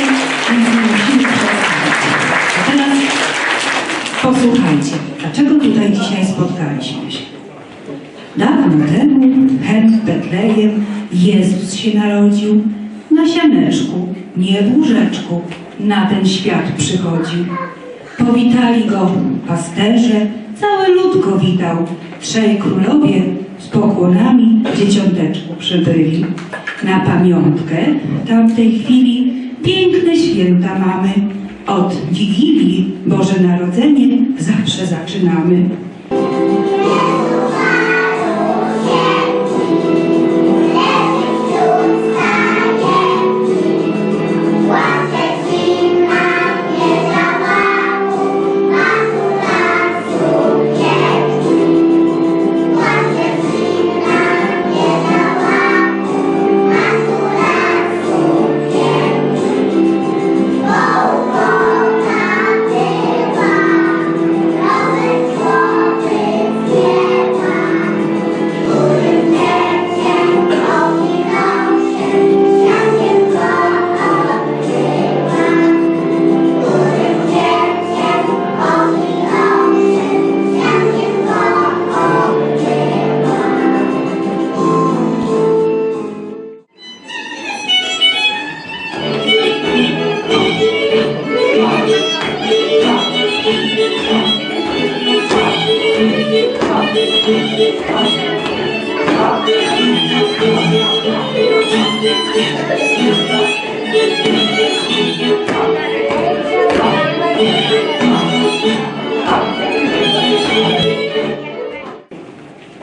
musimy. A teraz posłuchajcie, dlaczego tutaj dzisiaj spotkaliśmy się. Dawno temu, hen w Betlejem, Jezus się narodził. Na sianeczku, nie w łóżeczku, na ten świat przychodził. Powitali go pasterze, cały lud go witał. Trzej królowie z pokłonami dzieciąteczku przybyli. Na pamiątkę tamtej chwili piękne święta mamy. Od Wigilii Boże Narodzenie zawsze zaczynamy.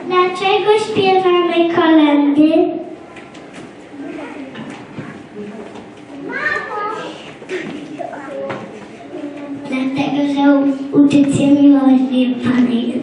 Dlaczego śpiewamy kolendy? Dlatego, że uczyć się miłości Pana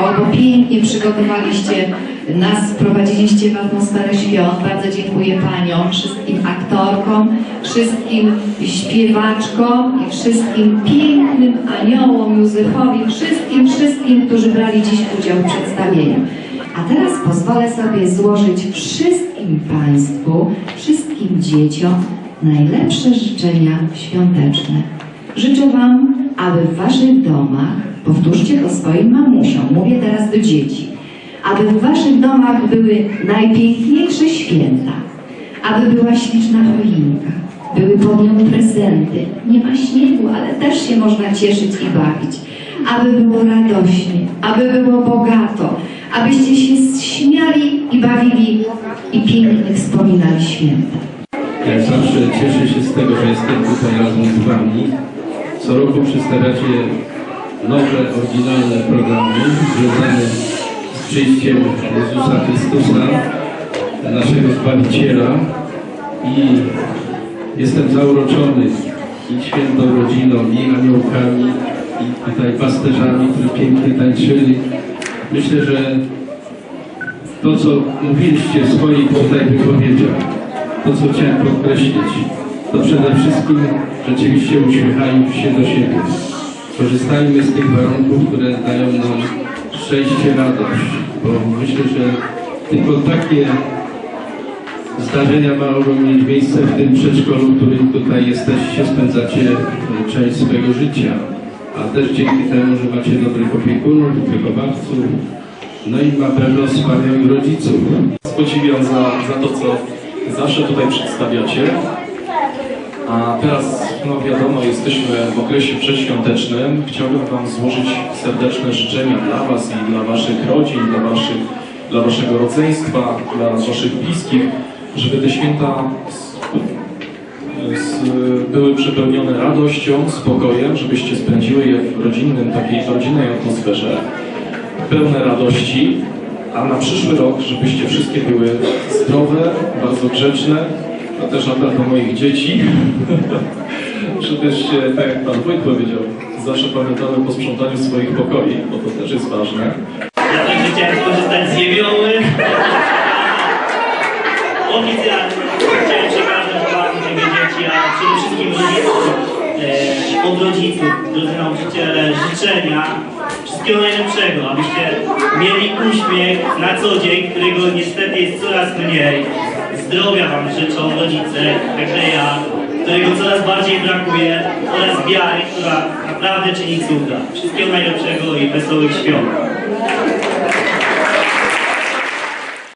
Bo pięknie przygotowaliście nas, wprowadziliście w atmosferę świąt. Bardzo dziękuję Paniom, wszystkim aktorkom, wszystkim śpiewaczkom i wszystkim pięknym aniołom, Józefowi, wszystkim, wszystkim, którzy brali dziś udział w przedstawieniu. A teraz pozwolę sobie złożyć wszystkim Państwu, wszystkim dzieciom najlepsze życzenia świąteczne. Życzę Wam, aby w Waszych domach, powtórzcie to swoim mamusiom, mówię teraz do dzieci, aby w Waszych domach były najpiękniejsze święta, aby była śliczna choinka, były pod nią prezenty. Nie ma śniegu, ale też się można cieszyć i bawić. Aby było radośnie, aby było bogato, abyście się śmiali i bawili i pięknie wspominali święta. Jak zawsze cieszę się z tego, że jestem tutaj razem z Wami. Co roku przedstawiacie nowe, oryginalne programy związane z przyjściem Jezusa Chrystusa, naszego Zbawiciela i jestem zauroczony i świętą rodziną, i aniołkami, i tutaj pasterzami, którzy pięknie tańczyli. Myślę, że to, co mówiliście w swoich tutaj wypowiedziach, to, co chciałem podkreślić, to przede wszystkim rzeczywiście uśmiechajmy się do siebie. Korzystajmy z tych warunków, które dają nam szczęście, radość, bo myślę, że tylko takie zdarzenia mogą mieć miejsce w tym przedszkolu, w którym tutaj jesteście, spędzacie e, część swojego życia, a też dzięki temu, że macie dobrych opiekunów, wychowawców, no i na pewno wspaniałych rodziców. podziwiam za, za to, co zawsze tutaj przedstawiacie. A teraz, no wiadomo, jesteśmy w okresie przedświątecznym. Chciałbym Wam złożyć serdeczne życzenia dla Was i dla Waszych rodzin, dla, waszych, dla Waszego rodzeństwa, dla Waszych bliskich, żeby te święta były przepełnione radością, spokojem, żebyście spędziły je w rodzinnym, takiej rodzinnej atmosferze, pełne radości, a na przyszły rok, żebyście wszystkie były zdrowe, bardzo grzeczne, to też apel do moich dzieci, żebyście, tak jak Pan Wójt powiedział, zawsze pamiętały po sprzątaniu swoich pokoi, bo to też jest ważne. Ja także chciałem skorzystać z jewioły. Oficjalnie chciałem przekazać Wam, drogie dzieci, a przede wszystkim rodzicom, e, od rodziców, drodzy nauczyciele, życzenia wszystkiego najlepszego, abyście mieli uśmiech na co dzień, którego niestety jest coraz mniej. Zdrowia Wam życzą rodzice, także ja, którego coraz bardziej brakuje oraz wiary, która naprawdę czyni cuda. Wszystkiego najlepszego i wesołych świąt.